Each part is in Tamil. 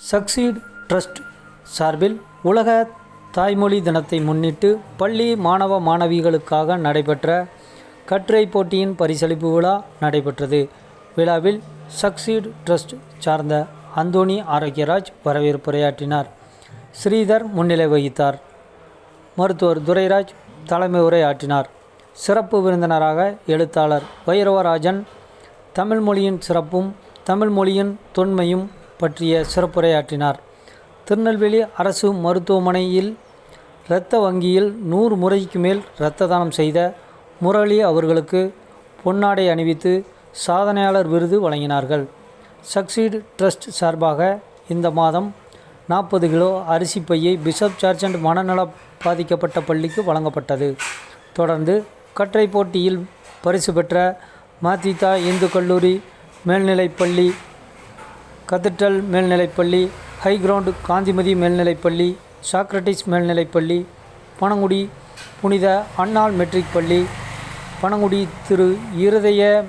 சக்சீட் ட்ரஸ்ட் சார்பில் உலக தாய்மொழி தினத்தை முன்னிட்டு பள்ளி மாணவ மாணவிகளுக்காக நடைபெற்ற கட்டுரை போட்டியின் பரிசளிப்பு விழா நடைபெற்றது. விழாவில் சக்சீட் ட்ரஸ்ட் சார்ந்த அந்தோணி ஆரோக்கியராஜ் வரவேற்புரையாற்றினார் ஸ்ரீதர் முன்னிலை வகித்தார். மருத்துவர் துரைராஜ் தலைமை உரையாற்றினார். சிறப்பு விருந்தினராக எழுத்தாளர் வைரவராஜன் தமிழ் மொழியின் சிறப்பும் தமிழ் மொழியின் தொன்மையும் பற்றிய சிறப்புரையாற்றினார். திருநெல்வேலி அரசு மருத்துவமனையில் இரத்த வங்கியில் நூறு முறைக்கு மேல் இரத்த தானம் செய்த முரளி அவர்களுக்கு பொன்னாடை அணிவித்து சாதனையாளர் விருது வழங்கினார்கள். சக்சீடு ட்ரஸ்ட் சார்பாக இந்த மாதம் நாற்பது கிலோ அரிசி பையை பிஷப் சார்ஜண்ட் மனநல பாதிக்கப்பட்ட பள்ளிக்கு வழங்கப்பட்டது. தொடர்ந்து கற்றை போட்டியில் பரிசு பெற்ற மாத்திதா இந்து கல்லூரி மேல்நிலைப்பள்ளி கதிர்டல் மேல்நிலைப்பள்ளி ஹைகிரவுண்ட் காந்திமதி மேல்நிலைப்பள்ளி சாக்ரட்டிஸ் மேல்நிலைப்பள்ளி பனங்குடி புனித அன்னாள் மெட்ரிக் பள்ளி பனங்குடி திரு இருதய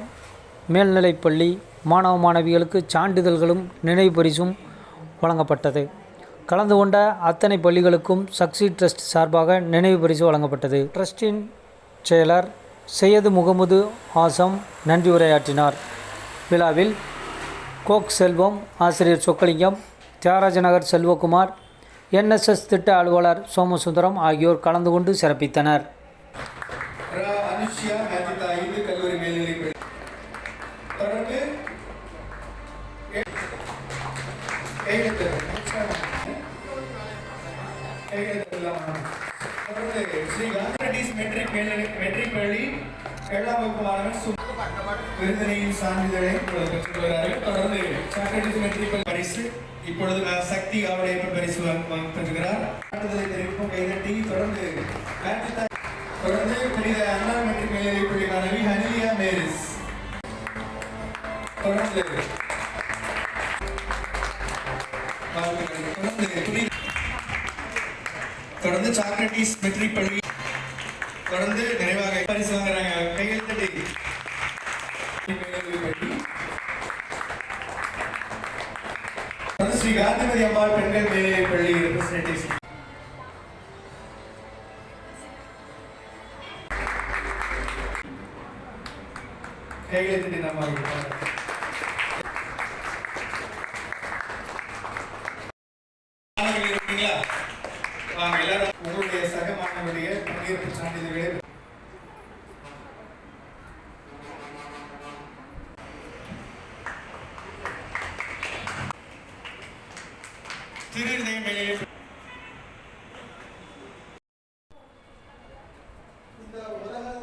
மேல்நிலைப்பள்ளி மாணவ மாணவிகளுக்கு சான்றிதழ்களும் நினைவு பரிசும் வழங்கப்பட்டது. கலந்து கொண்ட அத்தனை பள்ளிகளுக்கும் சக்சி ட்ரஸ்ட் சார்பாக நினைவு பரிசு வழங்கப்பட்டது. ட்ரஸ்டின் செயலர் சையது முகமது ஆசம் நன்றி உரையாற்றினார். விழாவில் கோக் செல்வம் ஆசிரியர் சொக்கலிங்கம் தியாகராஜ நகர் செல்வகுமார் என்எஸ்எஸ் திட்ட அலுவலர் சோமசுந்தரம் ஆகியோர் கலந்து கொண்டு சிறப்பித்தனர். ரா மெட்ரிக் மேல்நிலை மெட்ரிக் பள்ளி ஏழாம் வகுப்பு மாணவன் சு விருந்தினையும் சான்றிதழை இப்பொழுது பெற்றுக் தொடர்ந்து சாக்ரட்டிஸ் மெட்ரிக் பரிசு இப்பொழுது சக்தி அவருடைய பரிசு பெற்றுகிறார் சான்றிதழை தெரிவிப்போம் கைதட்டி தொடர்ந்து தொடர்ந்து புனித அண்ணா மெட்ரிக் மேல்நிலைப் மாணவி ஹனிலியா மேரிஸ். தொடர்ந்து தொடர்ந்து சாக்ரட்டிஸ் மெட்ரிக் பள்ளி தொடர்ந்து நிறைவாக பரிசு வாங்குறாங்க. கையெழுத்தடி ஸ்ரீ காந்திமதி அம்மாள் பெண்கள் மேல்நிலைப் பள்ளி ரெப்ரசன்டேட்டிவ் கையெழுத்திட்டு நம்ம வாங்க எல்லாரும் உங்களுடைய சக மாணவருடைய பங்கேற்பு சான்றிதழ்களை திருநெல்வேலி இந்த உலக